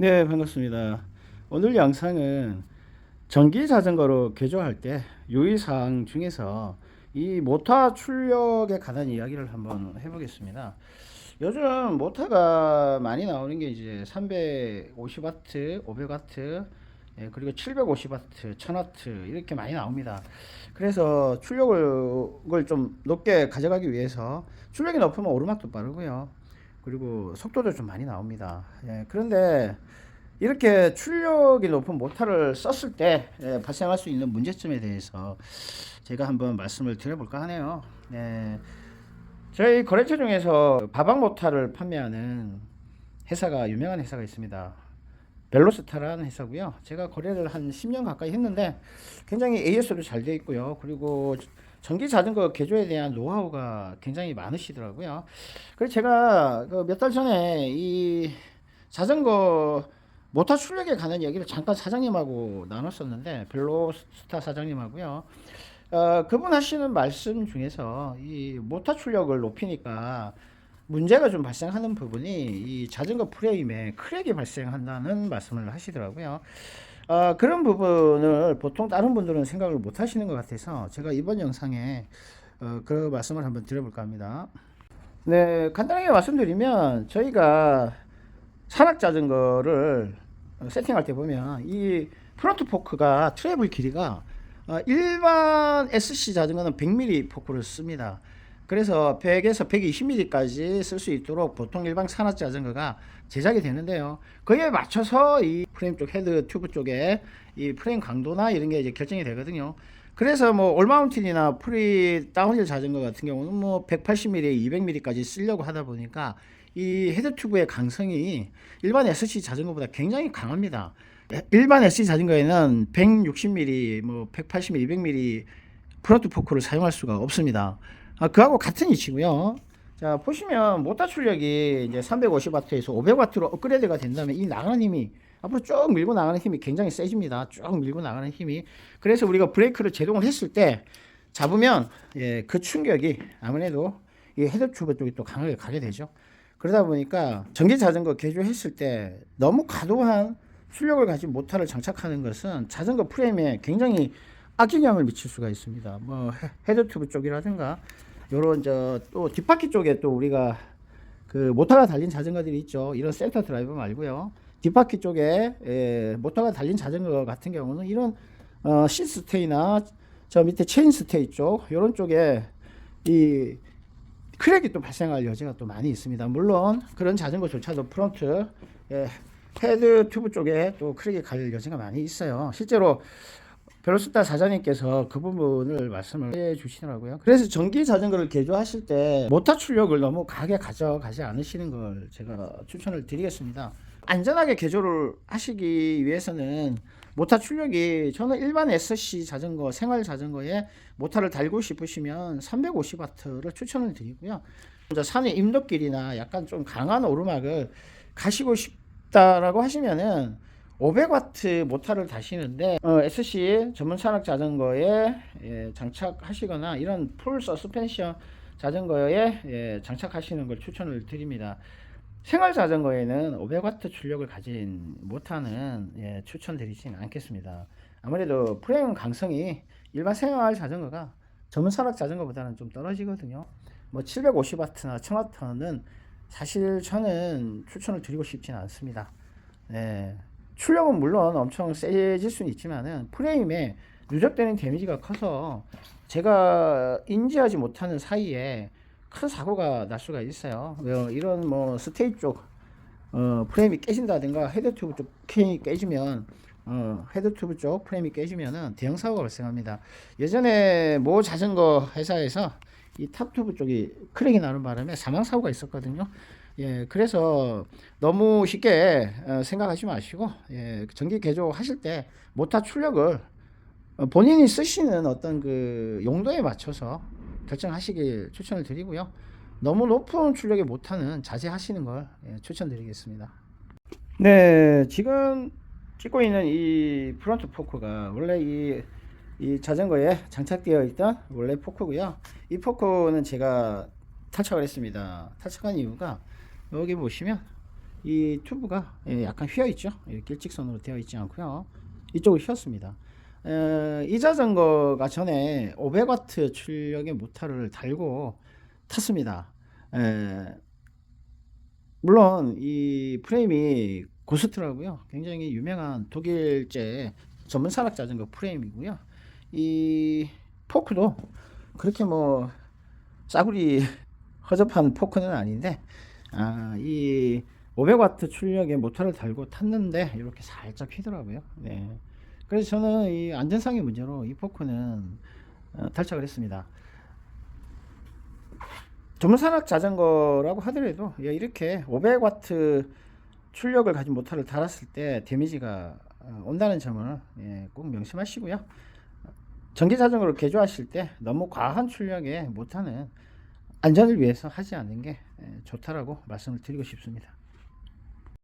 네, 반갑습니다. 오늘 영상은 전기 자전거로 개조할 때 유의사항 중에서 이 모터 출력에 관한 이야기를 한번 해보겠습니다. 요즘 모터가 많이 나오는 게 이제 350W, 500W, 예, 그리고 750W, 1000W 이렇게 많이 나옵니다. 그래서 출력을 좀 높게 가져가기 위해서 출력이 높으면 오르막도 빠르고요. 그리고 속도도 좀 많이 나옵니다. 예, 그런데 이렇게 출력이 높은 모터를 썼을 때 예, 발생할 수 있는 문제점에 대해서 제가 한번 말씀을 드려볼까 하네요. 예, 저희 거래처 중에서 바방 모터를 판매하는 회사가 유명한 회사가 있습니다. 벨로스타라는 회사고요. 제가 거래를 한 10년 가까이 했는데 굉장히 AS도 잘 되어 있고요. 그리고 전기 자전거 개조에 대한 노하우가 굉장히 많으시더라고요. 그래서 제가 그 몇달 전에 이 자전거 모터 출력에 관한 얘기를 잠깐 사장님하고 나눴었는데 벨로스타 사장님하고요. 어, 그분 하시는 말씀 중에서 이 모터 출력을 높이니까 문제가 좀 발생하는 부분이 이 자전거 프레임에 크랙이 발생한다는 말씀을 하시더라고요. 어, 그런 부분을 보통 다른 분들은 생각을 못 하시는 것 같아서 제가 이번 영상에 어, 그 말씀을 한번 드려볼까 합니다. 네, 간단하게 말씀드리면 저희가 산악 자전거를 어, 세팅할 때 보면 이 프론트 포크가 트래블 길이가 어, 일반 SC 자전거는 100mm 포크를 씁니다. 그래서 100에서 120mm까지 쓸 수 있도록 보통 일반 산악 자전거가 제작이 되는데요. 그에 맞춰서 이 프레임 쪽 헤드 튜브 쪽에 이 프레임 강도나 이런 게 이제 결정이 되거든요. 그래서 뭐 올마운틴이나 프리 다운힐 자전거 같은 경우는 뭐 180mm, 200mm까지 쓰려고 하다 보니까 이 헤드 튜브의 강성이 일반 SC 자전거보다 굉장히 강합니다. 일반 SC 자전거에는 160mm, 뭐 180mm, 200mm 프론트 포크를 사용할 수가 없습니다. 아, 그하고 같은 위치고요. 자 보시면 모터 출력이 이제 350W에서 500W로 업그레이드가 된다면 이 나가는 힘이 앞으로 쭉 밀고 나가는 힘이 굉장히 세집니다. 쭉 밀고 나가는 힘이 그래서 우리가 브레이크를 제동을 했을 때 잡으면 예, 그 충격이 아무래도 이 헤드 튜브 쪽이 또 강하게 가게 되죠. 그러다 보니까 전기 자전거 개조했을 때 너무 과도한 출력을 가진 모터를 장착하는 것은 자전거 프레임에 굉장히 악영향을 미칠 수가 있습니다. 뭐 헤- 헤드 튜브 쪽이라든가 요런 저 또 뒷바퀴 쪽에 또 우리가 그 모터가 달린 자전거들이 있죠. 이런 센터 드라이버 말고요. 뒷바퀴 쪽에 예, 모터가 달린 자전거 같은 경우는 이런 어, 시 스테이나 저 밑에 체인 스테이 쪽 이런 쪽에 이 크랙이 또 발생할 여지가 또 많이 있습니다. 물론 그런 자전거조차도 프론트 예, 헤드 튜브 쪽에 또 크랙이 갈 여지가 많이 있어요. 실제로 벨로스타 사장님께서 그 부분을 말씀을 해 주시더라고요. 그래서 전기 자전거를 개조하실 때 모터 출력을 너무 강하게 가져가지 않으시는 걸 제가 추천을 드리겠습니다. 안전하게 개조를 하시기 위해서는 모터 출력이 저는 일반 SC 자전거, 생활 자전거에 모터를 달고 싶으시면 350W를 추천을 드리고요. 산의 임도길이나 약간 좀 강한 오르막을 가시고 싶다라고 하시면은 500W 모터를 다시는데 어, SC 전문 산악 자전거에 예, 장착하시거나 이런 풀 서스펜션 자전거에 예, 장착하시는 걸 추천을 드립니다. 생활 자전거에는 500W 출력을 가진 모터는 예, 추천드리진 않겠습니다. 아무래도 프레임 강성이 일반 생활 자전거가 전문 산악 자전거보다는 좀 떨어지거든요. 뭐 750W나 1000W는 사실 저는 추천을 드리고 싶지는 않습니다. 네. 출력은 물론 엄청 세질 수는 있지만은 프레임에 누적되는 데미지가 커서 제가 인지하지 못하는 사이에 큰 사고가 날 수가 있어요. 어, 이런 뭐 스테이 쪽 어, 프레임이 깨진다든가 헤드 튜브 쪽 깨지면 어, 헤드 튜브 쪽 프레임이 깨지면은 대형 사고가 발생합니다. 예전에 모 자전거 회사에서 이 탑 튜브 쪽이 크랙이 나는 바람에 사망 사고가 있었거든요. 예, 그래서 너무 쉽게 어, 생각하지 마시고 예, 전기 개조 하실 때 모터 출력을 어, 본인이 쓰시는 어떤 그 용도에 맞춰서 결정하시길 추천을 드리고요. 너무 높은 출력에 못하는 자제하시는 걸 예, 추천드리겠습니다. 네, 지금 찍고 있는 이 프론트 포크가 원래 이, 이 자전거에 장착되어 있던 원래 포크고요. 이 포크는 제가 탈착을 했습니다. 탈착한 이유가 여기 보시면 이 튜브가 예, 약간 휘어 있죠. 이렇게 일직선으로 되어 있지 않고요. 이쪽으로 휘었습니다. 에, 이 자전거가 전에 500와트 출력의 모터를 달고 탔습니다. 에, 물론 이 프레임이 고스트라고요. 굉장히 유명한 독일제 전문 산악 자전거 프레임이고요. 이 포크도 그렇게 뭐 싸구리 허접한 포크는 아닌데 아, 이 500와트 출력의 모터를 달고 탔는데 이렇게 살짝 휘더라고요. 네. 그래서 저는 이 안전상의 문제로 이 포크는 어, 탈착을 했습니다. 전문 산악 자전거라고 하더라도 예, 이렇게 500와트 출력을 가진 모터를 달았을 때 데미지가 어, 온다는 점을 예, 꼭 명심하시고요. 전기 자전거를 개조하실 때 너무 과한 출력의 모터는 안전을 위해서 하지 않는 게 예, 좋다라고 말씀을 드리고 싶습니다.